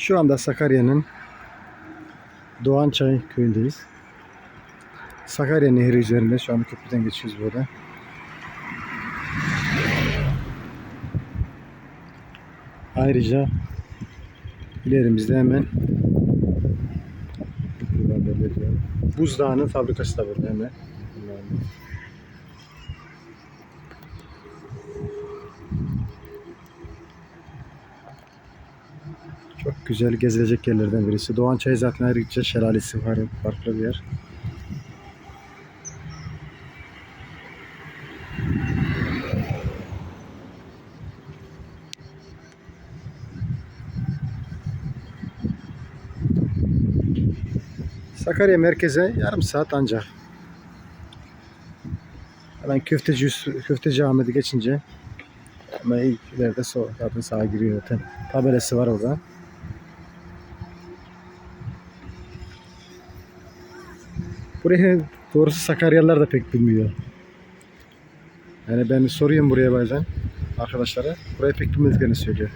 Şu anda Sakarya'nın Doğançay köyündeyiz. Sakarya Nehri üzerinde şu anda köprüden geçiyoruz burada. Ayrıca ilerimizde hemen Buzdağı'nın fabrikası da burada hemen. Çok güzel gezilecek yerlerden birisi. Doğançay zaten ayrıca şelalesi var. Farklı bir yer. Sakarya merkeze yarım saat ancak. Hemen köfteci, köfteci Ahmet'i geçince hemen ilk ileride sol, zaten sağa giriyor zaten. Tabelası var orada. Burayı doğrusu Sakaryalılar da pek bilmiyor. Yani ben soruyorum buraya bazen arkadaşlara. Burayı pek bilmediklerini söylüyor.